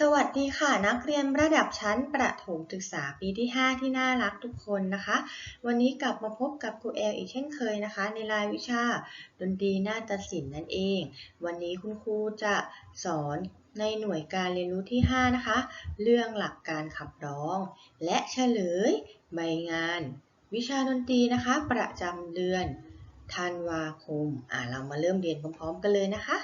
สวัสดีค่ะนักเรียนระดับชั้นประถมศึกษาปีที่ 5 ที่น่ารักทุกคนนะคะ วันนี้กลับมาพบกับครูแอลอีกเช่นเคยนะคะ ในรายวิชาดนตรีนาฏศิลป์นั่นเอง วันนี้คุณครูจะสอนในหน่วยการเรียนรู้ที่ 5 นะคะ เรื่องหลักการขับร้อง และเฉลยใบงาน วิชาดนตรีนะคะ ประจำเดือนธันวาคมอ่าเรามาเริ่มเรียนพร้อมๆ กันเลยนะคะ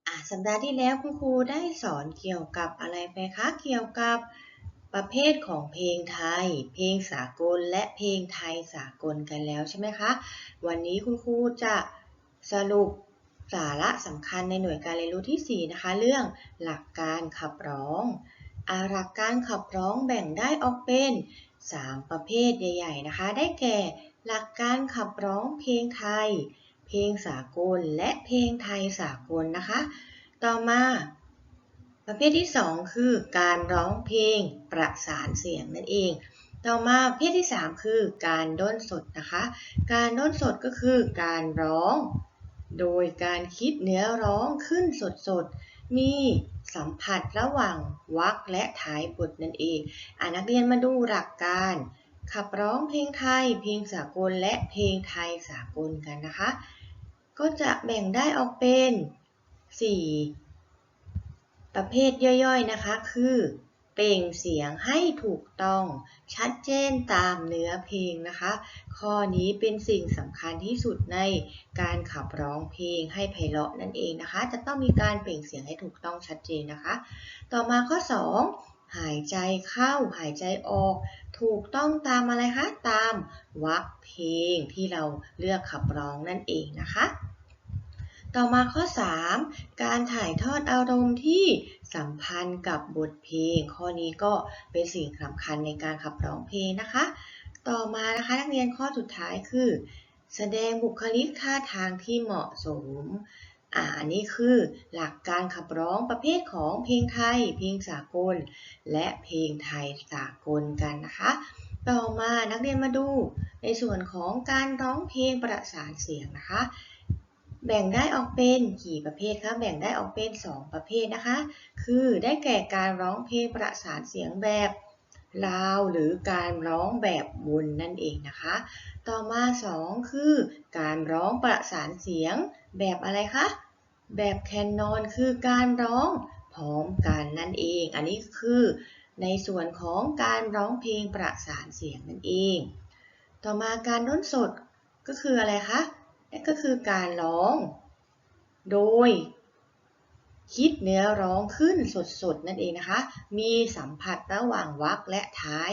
อะ สัปดาห์ที่แล้วคุณครูได้สอนเกี่ยวกับอะไรไปคะ เกี่ยวกับประเภทของเพลงไทย เพลงสากล และเพลงไทยสากลกันแล้วใช่ไหมคะ วันนี้คุณครูจะสรุปสาระสำคัญในหน่วยการเรียนรู้ที่ 4 นะคะ เรื่องหลักการขับร้องอาหลักการขับร้องแบ่งได้ออกเป็น 3 ประเภทใหญ่ ๆ นะคะ ได้แก่ หลักการขับร้องเพลงไทย เพลงสากลและเพลงไทยสากลนะคะ ต่อมา ประเภทที่ 2 คือการร้องเพลงประสานเสียงนั่นเอง ต่อมาประเภทที่ 3 คือการด้นสดนะคะ การด้นสดก็คือการร้อง โดยการคิดเนื้อร้องขึ้นสดๆ มีสัมผัสระหว่างวรรคและท้ายบทนั่นเองอ่านักเรียนมาดูหลักการขับร้องเพลงไทย เพลงสากล และเพลงไทยสากลกันนะคะ ก็จะแบ่งได้ออกเป็น 4 ประเภทย่อยๆนะคะ คือเปล่งเสียงให้ถูกต้องชัดเจนตามเนื้อเพลงนะคะ ข้อนี้เป็นสิ่งสำคัญที่สุดในการขับร้องเพลงให้ไพเราะนั่นเองนะคะ จะต้องมีการเปล่งเสียงให้ถูกต้องชัดเจนนะคะ ต่อมาข้อ 2 หายใจเข้าหายใจออก ถูกต้องตามอะไรคะ ตามวรรคเพลงที่เราเลือกขับร้องนั่นเองนะคะ ต่อมาข้อ 3 การถ่ายทอดอารมณ์ที่สัมพันธ์กับบทเพลง ข้อนี้ก็เป็นสิ่งสำคัญในการขับร้องเพลงนะคะ ต่อมานะคะนักเรียนข้อสุดท้ายคือ แสดงบุคลิกท่าทางที่เหมาะสมอ่าอันนี้คือหลักการขับร้องประเภทของเพลงไทย เพลงสากล และเพลงไทยสากลกันนะคะ ต่อมานักเรียนมาดูในส่วนของการร้องเพลงประสานเสียงนะคะ แบ่งได้ออกเป็นกี่ประเภทคะ แบ่งได้ออกเป็น 2 ประเภทนะคะ คือได้แก่การร้องเพลงประสานเสียงแบบลาวหรือการร้องแบบวนนั่นเองนะคะ ต่อมา 2 คือ การร้องประสานเสียงแบบอะไรคะ แบบแคนนอนคือการร้องพร้อมกันนั่นเอง อันนี้คือในส่วนของการร้องเพลงประสานเสียงนั่นเอง ต่อมาการด้นสดก็คืออะไรคะ นั่นก็คือการร้อง โดย คิดเนื้อร้องขึ้นสดๆ นั่นเองนะคะ มีสัมผัสระหว่างวรรคและท้าย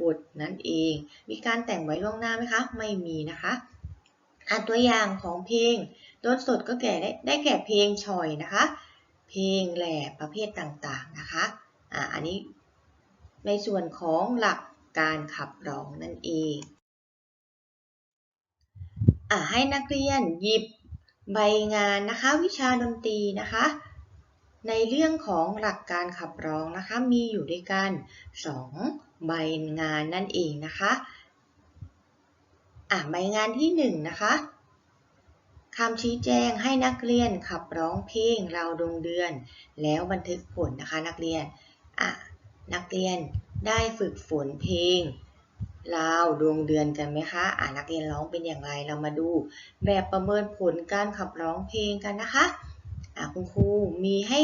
บทนั่นเอง มีการแต่งไว้ล่วงหน้าไหมคะ ไม่มีนะคะอ่านตัวอย่างของเพลงต้นสดก็แก่ได้ได้แก่เพลงชอยนะคะ เพลงแหล่ประเภทต่างๆนะคะอ่าอันนี้ในส่วนของหลักการขับร้องนั่นเอง อ่าให้นักเรียนหยิบใบงานนะคะวิชาดนตรีนะคะ ในเรื่องของหลักการขับร้องนะคะ มีอยู่ด้วยกัน 2 ใบงานนั่นเองนะคะอ่าใบงานที่1นะคะคำชี้แจงให้นักเรียนขับร้องเพลงเราดวงเดือน แล้วบันทึกผลนะคะนักเรียนอะนักเรียนได้ฝึกฝนเพลง ลาวดวงเดือนกันไหมคะอ่านักเรียนร้องเป็นอย่างไรเรามาดู แบบประเมินผลการขับร้องเพลงกันนะคะอ่าคุณครูมีให้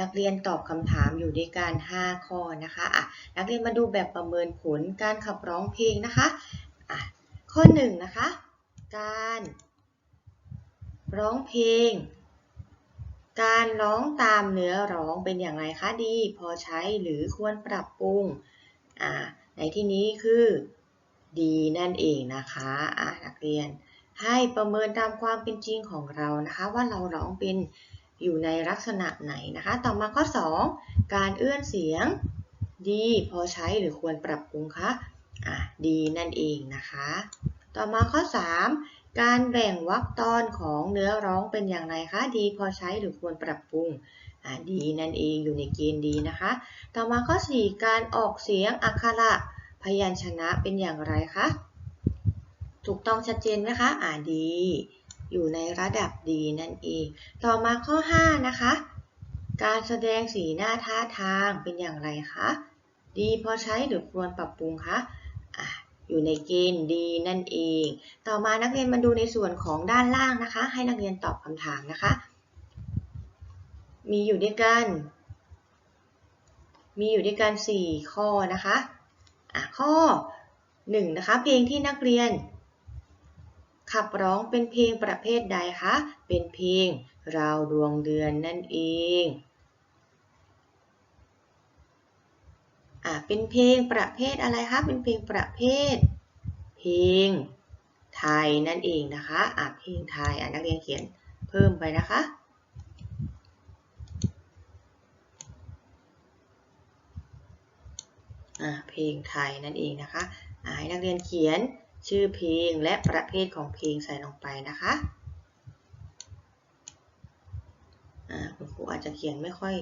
นักเรียนตอบคำถามอยู่ด้วยกัน 5 ข้อนะคะอะนักเรียนมาดูแบบประเมินผลการขับร้องเพลงนะคะอะข้อ1นะคะ การ ร้องเพลง การร้องตามเนื้อร้องเป็นอย่างไรคะดี พอใช้หรือควรปรับปรุงอ่า ในที่นี้คือดีนั่นเองนะคะอ่านักเรียน ให้ประเมินตามความเป็นจริงของเรานะคะ ว่าเราร้องเป็นอยู่ในลักษณะไหนนะคะ ต่อมาข้อ 2 การเอื้อนเสียงดีพอใช้หรือควรปรับปรุงคะอ่าดีนั่นเองนะคะ ต่อมาข้อ 3 การแบ่งวรรคตอนของเนื้อร้องเป็นอย่างไรคะ ดีพอใช้หรือควรปรับปรุง ดีนั่นเองอยู่ในเกณฑ์ดีนะคะ ต่อมาข้อ 4 การออกเสียงอักขระพยัญชนะเป็นอย่างไรคะ ถูกต้องชัดเจนไหมคะ อ่าดี อยู่ในระดับดีนั่นเอง ต่อมาข้อ 5 นะคะ การแสดงสีหน้าท่าทางเป็นอย่างไรคะ ดีพอใช้หรือควรปรับปรุงคะอะอยู่ในเกณฑ์ดีนั่นเอง ต่อมานักเรียนมาดูในส่วนของด้านล่างนะคะ ให้นักเรียนตอบคำถามนะคะ มีอยู่ด้วยกัน มีอยู่ด้วยกัน 4 ข้อนะคะะข้อ 1 นะคะ เพลงที่นักเรียน ขับร้องเป็นเพลงประเภทใดคะ เป็นเพลงราวดวงเดือนนั่นเองอ่าเป็นเพลงประเภทอะไรคะ เป็นเพลงประเภท เพลงไทยนั่นเองนะคะอ่าเพลงไทยอ่านักเรียนเขียนเพิ่มไปนะคะอ่า เพลงไทยนั่นเองนะคะให้นักเรียนเขียนชื่อเพลงและประเภทของเพลงใส่ลงไปนะคะคุณครูอาจจะเขียนไม่ค่อย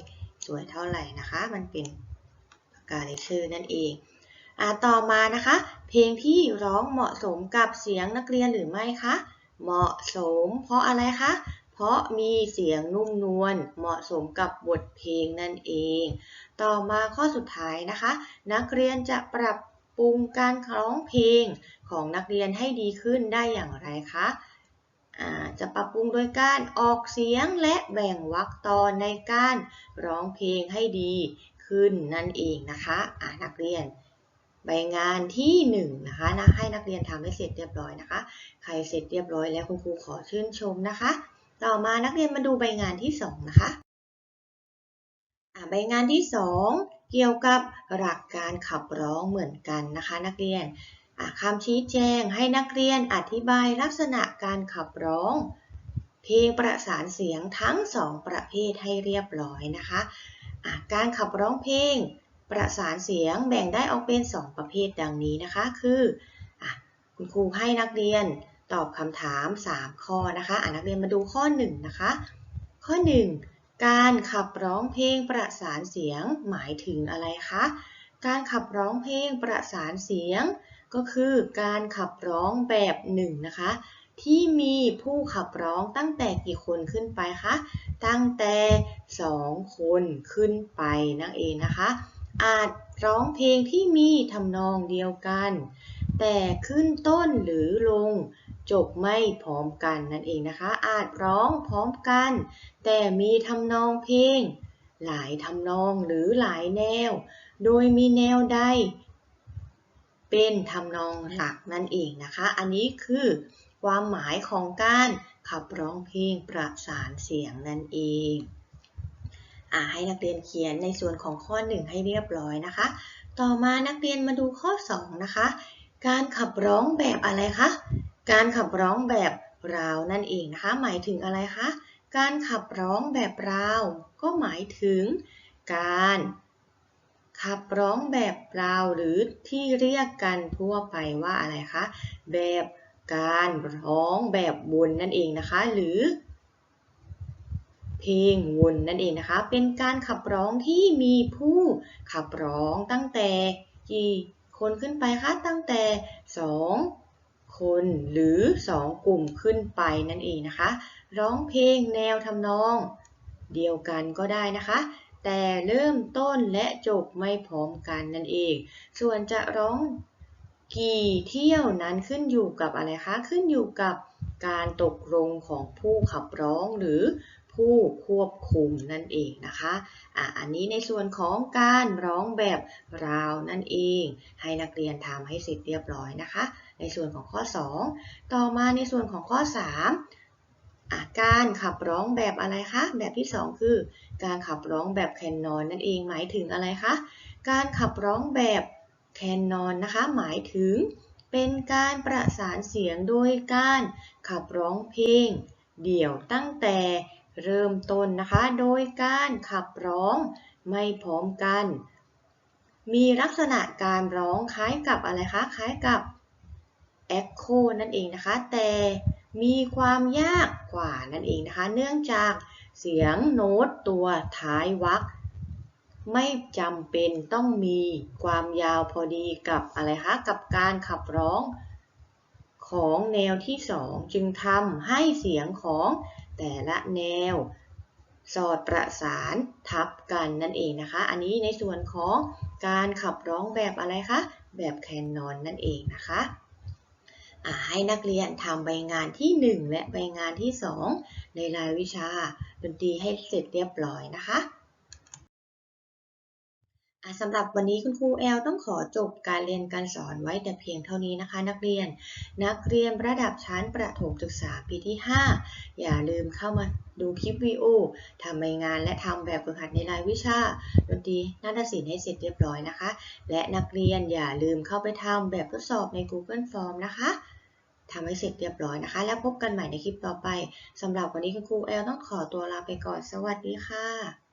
สวยเท่าไหร่นะคะ มันเป็นกาเลชื่อนั่นเองอต่อมานะคะ เพลงที่ร้องเหมาะสมกับเสียงนักเรียนหรือไม่คะ เหมาะสม เพราะอะไรคะ เพราะมีเสียงนุ่มนวล เหมาะสมกับบทเพลงนั่นเอง ต่อมาข้อสุดท้ายนะคะ นักเรียนจะปรับปรุงการร้องเพลงของนักเรียนให้ดีขึ้นได้อย่างไรคะจะปรับปรุงโดยการออกเสียงและแบ่งวรรคตอนในการร้องเพลงให้ดีขึ้นนั่นเองนะคะะนักเรียนใบงานที่1นะคะนะให้นักเรียนทำให้เสร็จเรียบร้อยนะคะ ใครเสร็จเรียบร้อยแล้วคุณครูขอชื่นชมนะคะ ต่อมานักเรียนมาดูใบงานที่2นะคะ ใบงานที่ 2 เกี่ยวกับหลักการขับร้องเหมือนกันนะคะ นักเรียนคำชี้แจงให้นักเรียนอธิบายลักษณะการขับร้อง เพลงประสานเสียงทั้งสองประเภทให้เรียบร้อยนะคะะการขับร้องเพลง ประสานเสียงแบ่งได้ออกเป็น 2 ประเภทดังนี้นะคะ คืออคุณครูให้นักเรียนตอบคำถาม 3 ข้อนะคะะนักเรียนมาดูข้อ 1 นะคะ ข้อ 1 การขับร้องเพลงประสานเสียงหมายถึงอะไรคะ การขับร้องเพลงประสานเสียง ก็คือการขับร้องแบบหนึ่งนะคะ ที่มีผู้ขับร้องตั้งแต่กี่คนขึ้นไปคะ ตั้งแต่2คนขึ้นไปนั่นเองนะคะ อาจร้องเพลงที่มีทำนองเดียวกัน แต่ขึ้นต้นหรือลง จบไม่พร้อมกันนั่นเองนะคะ อาจร้องพร้อมกัน แต่มีทำนองเพลง หลายทำนองหรือหลายแนว โดยมีแนวใด เป็นทำนองหลักนั่นเองนะคะ อันนี้คือความหมายของการขับร้องเพลงประสานเสียงนั่นเองอให้นักเรียนเขียนในส่วนของข้อ 1 ให้เรียบร้อยนะคะ ต่อมานักเรียนมาดูข้อ 2 นะคะ การขับร้องแบบอะไรคะ การขับร้องแบบราวนั่นเองนะคะ หมายถึงอะไรคะ การขับร้องแบบราว ก็หมายถึง การ ขับร้องแบบราวหรือที่เรียกกันทั่วไปว่าอะไรคะ แบบการร้องแบบวนนั่นเองนะคะ หรือ เพลงวนนั่นเองนะคะ เป็นการขับร้องที่มีผู้ขับร้องตั้งแต่กี่คนขึ้นไปคะ ตั้งแต่ 2 คนหรือ 2 กลุ่มขึ้นไปนั่นเองนะคะ ร้องเพลงแนวทำนอง เดียวกันก็ได้นะคะ แต่เริ่มต้นและจบไม่พร้อมกันนั่นเอง ส่วนจะร้องกี่เที่ยวนั้นขึ้นอยู่กับอะไรคะ ขึ้นอยู่กับการตกลงของผู้ขับร้องหรือ ผู้ควบคุมนั่นเองนะคะอะอันนี้ในส่วนของการร้องแบบราวนั่นเอง ให้นักเรียนทำให้เสร็จเรียบร้อยนะคะ ในส่วนของข้อ 2 ต่อมาในส่วนของข้อ3การขับร้องแบบอะไรคะ แบบที่ 2 คือ การขับร้องแบบแคนนอนนั่นเองหมายถึงอะไรคะ การขับร้องแบบแคนนอนนะคะ หมายถึงเป็นการประสานเสียงโดยการขับร้องเพลง เดี่ยวตั้งแต่ เริ่มต้นนะคะ โดยการขับร้องไม่พร้อมกัน มีลักษณะการร้องคล้ายกับอะไรคะ คล้ายกับแอคโคนั่นเองนะคะ แต่มีความยากกว่านั่นเองนะคะ เนื่องจากเสียงโน้ตตัวท้ายวรรคไม่จำเป็นต้องมีความยาวพอดีกับอะไรคะ กับการขับร้องของแนวที่ 2 จึงทำให้เสียงของ แต่ละแนว สอดประสานทับกันนั่นเองนะคะ อันนี้ในส่วนของการขับร้องแบบอะไรคะ แบบแคนนอนนั่นเองนะคะให้นักเรียนทำใบงานที่ 1 และใบงานที่ 2 ในรายวิชาดนตรีให้เสร็จเรียบร้อยนะคะ สำหรับวันนี้คุณครูแอลต้องขอจบการเรียนการสอนไว้แต่เพียงเท่านี้นะคะ นักเรียน นักเรียนระดับชั้นประถมศึกษาปีที่ 5 อย่าลืมเข้ามาดูคลิปวิดีโอทำใบงานและทำแบบฝึกหัดในรายวิชาดนตรีนาฏศิลป์ให้เสร็จเรียบร้อยนะคะ และนักเรียนอย่าลืมเข้าไปทำแบบทดสอบใน Google Form นะคะทำให้เสร็จเรียบร้อยนะคะ แล้วพบกันใหม่ในคลิปต่อไปสำหรับวันนี้คุณครูแอลต้องขอตัวลาไปก่อนสวัสดีค่ะ